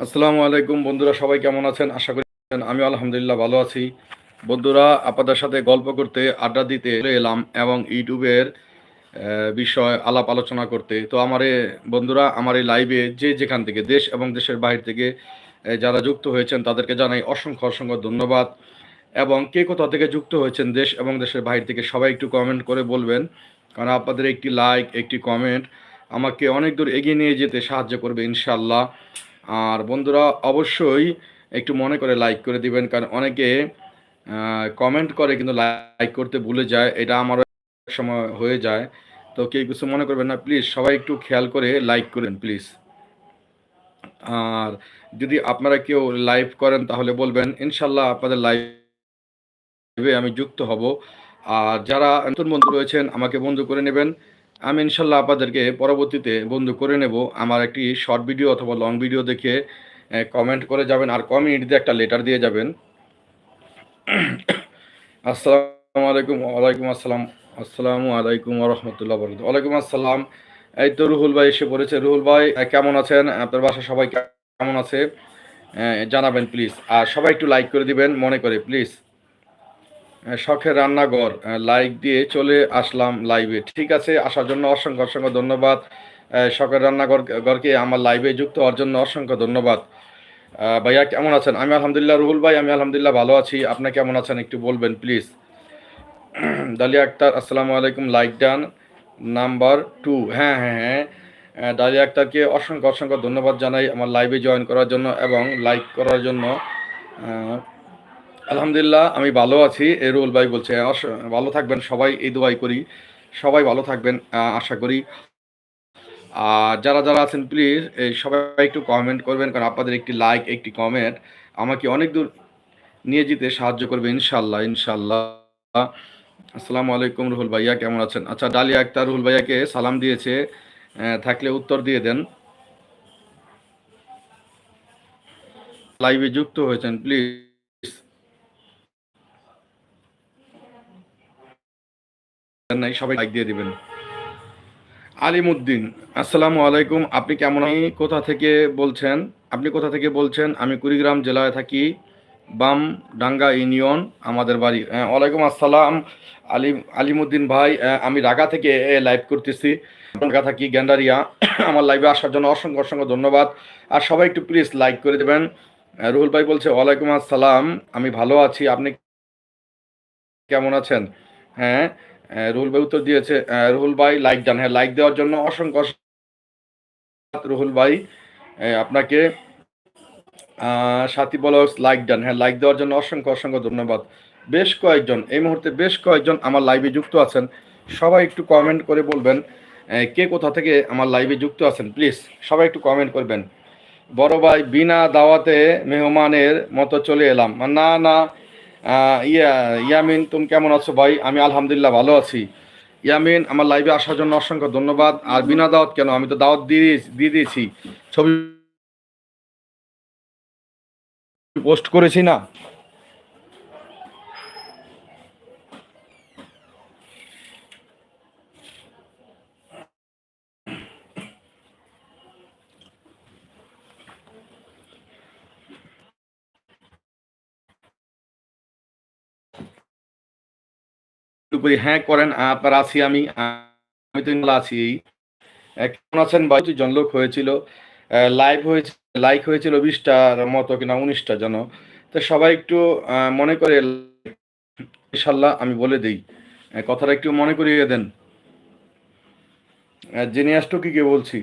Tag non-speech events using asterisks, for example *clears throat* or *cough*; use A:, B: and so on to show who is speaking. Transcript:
A: আসসালামু আলাইকুম বন্ধুরা, সবাই কেমন আছেন? আশা করি। আমি আলহামদুলিল্লাহ ভালো আছি। বন্ধুরা, আপনাদের সাথে গল্প করতে আড্ডা দিতে এলাম এবং ইউটিউবের বিষয় আলাপ আলোচনা করতে। তো আমার বন্ধুরা, আমার এই লাইভে যে যেখান থেকে দেশ এবং দেশের বাইরে থেকে যারা যুক্ত হয়েছেন, তাদেরকে জানাই অসংখ্য অসংখ্য ধন্যবাদ। এবং কে কোথা থেকে যুক্ত হয়েছেন দেশ এবং দেশের বাইরে থেকে, সবাই একটু কমেন্ট করে বলবেন। কারণ আপনাদের একটি লাইক একটি কমেন্ট আমাকে অনেক দূর এগিয়ে নিয়ে যেতে সাহায্য করবে ইনশাল্লাহ আর বন্ধুরা অবশ্যই একটু মনে করে লাইক করে দিবেন, কারণ অনেকে কমেন্ট করে কিন্তু লাইক করতে ভুলে যায়, এটা আমারও সময় হয়ে যায়। তো কেউ কিছু মনে করবেন না প্লিজ সবাই একটু খেয়াল করে লাইক করেন প্লিজ আর যদি আপনারা কেউ লাইভ করেন, তাহলে বলবেন, ইনশাল্লাহ আপনাদের লাইভে আমি যুক্ত হব। আর যারা নতুন বন্ধু রয়েছেন, আমাকে বন্ধু করে নেবেন। আমি ইনশাল্লাহ আপনাদেরকে পরবর্তীতে বন্ধু করে নেব। আমার একটি শর্ট ভিডিও অথবা লং ভিডিও দেখে কমেন্ট করে যাবেন আর কমিউনিটিতে একটা লেটার দিয়ে যাবেন। *clears throat* আসসালামু আলাইকুম, ওয়ালাইকুম আসসালাম, আসসালামু আলাইকুম রহমতুল্লাহ বরকাত। ওয়ালাইকুম আসসালাম। এই তো রুহুল ভাই এসে পড়েছে। রুহুল ভাই কেমন আছেন? আপনার বাসা সবাই কেমন আছে? জানাবেন প্লিজ আর সবাই একটু লাইক করে দিবেন মনে করে প্লিজ শখের রান্নাঘর লাইক দিয়ে চলে আসলাম লাইভে ঠিক আছে, আসার জন্য অসংখ্য অসংখ্য ধন্যবাদ। শখের রান্নাঘর, ঘরকে আমার লাইভে যুক্ত হওয়ার জন্য অসংখ্য ধন্যবাদ। ভাইয়া কেমন আছেন? আমি আলহামদুলিল্লাহ, রুহুল ভাই, আমি আলহামদুলিল্লাহ ভালো আছি। আপনি কেমন আছেন একটু বলবেন প্লিজ ডালিয়া *clears throat* আক্তার, আসসালামু আলাইকুম লাইক ডান নাম্বার টু হ্যাঁ হ্যাঁ হ্যাঁ। ডালিয়া আক্তারকে অসংখ্য অসংখ্য ধন্যবাদ জানাই আমার লাইভে জয়েন করার জন্য এবং লাইক করার জন্য। আলহামদুলিল্লাহ, আমি ভালো আছি রুল ভাই বলছে ভালো থাকবেন, সবাই এই দোয়াই করি, সবাই ভালো থাকবেন আশা করি। আর যারা যারা আছেন প্লিজ এই সবাই একটু কমেন্ট করবেন, কারণ আপনাদের একটি লাইক একটি কমেন্ট আমাকে অনেক দূর নিয়ে যেতে সাহায্য করবে ইনশাল্লাহ ইনশাল্লাহ আসসালামু আলাইকুম, রুহুল ভাইয়া, কেমন আছেন? আচ্ছা ডালিয়া আক্তার রুহুল ভাইয়াকে সালাম দিয়েছে থাকলে উত্তর দিয়ে দেন। লাইভে যুক্ত হয়েছেন প্লিজ নাই সবাই লাইক দিয়ে দিবেন। আলিমুদ্দিন আসসালামু আলাইকুম আপনি কেমন কোথা থেকে বলছেন? আপনি কোথা থেকে বলছেন? আমি কুড়িগ্রাম জেলায় থাকি বাম ডাঙ্গা ইউনিয়ন আমাদের বাড়ি। আহ, ওয়ালাইকুম আসসালাম আলিম আলিমুদ্দিন ভাই আমি রাগা থেকে লাইভ করতেছি। ঢাকা থাকি গ্যান্ডারিয়া। *coughs* আমার লাইভে আসার জন্য অসংখ্য অসংখ্য ধন্যবাদ। আর সবাই একটু প্লিজ লাইক করে দেবেন। রুহুল ভাই বলছে ওয়ালাইকুম আসসালাম আমি ভালো আছি আপনি কেমন আছেন? হ্যাঁ রুহুল ভাই উত্তর দিয়েছে। রুহুল ভাই লাইক ডান হ্যাঁ লাইক দেওয়ার জন্য অসংখ্য রুহুল ভাই। আপনাকে সাথী বলস লাইক ডান হ্যাঁ লাইক দেওয়ার জন্য অসংখ্য অসংখ্য ধন্যবাদ। বেশ কয়েকজন, এই মুহূর্তে বেশ কয়েকজন আমার লাইভে যুক্ত আছেন। সবাই একটু কমেন্ট করে বলবেন কে কোথা থেকে আমার লাইভে যুক্ত আছেন? প্লিজ সবাই একটু কমেন্ট করবেন। বড় ভাই, বিনা দাওয়াতে মেহমানের মতো চলে এলাম। না না ইয়া, ইয়ামিন, তুমি কেমন আছো ভাই? আমি আলহামদুলিল্লাহ ভালো আছি। ইয়ামিন, আমার লাইভে আসার জন্য অসংখ্য ধন্যবাদ। আর বিনা দাওয়াত কেন? আমি তো দাওয়াত দিয়ে দিয়ে দিয়েছি। ছবি পোস্ট করেছি না? একটু করি হ্যাঁ করেন আপনার আছি আমি আমি তো আছি। কেমন আছেন ভাই? তুই জনলোক হয়েছিল। লাইভ হয়েছে লাইক হয়েছিল বিশটার মতো কিনা উনিশটা যেন। তো সবাই একটু মনে করে, ইনশাল্লাহ আমি বলে দিই। কথাটা একটু মনে করিয়ে দেন। জেনিয়াস টুকিকে বলছি?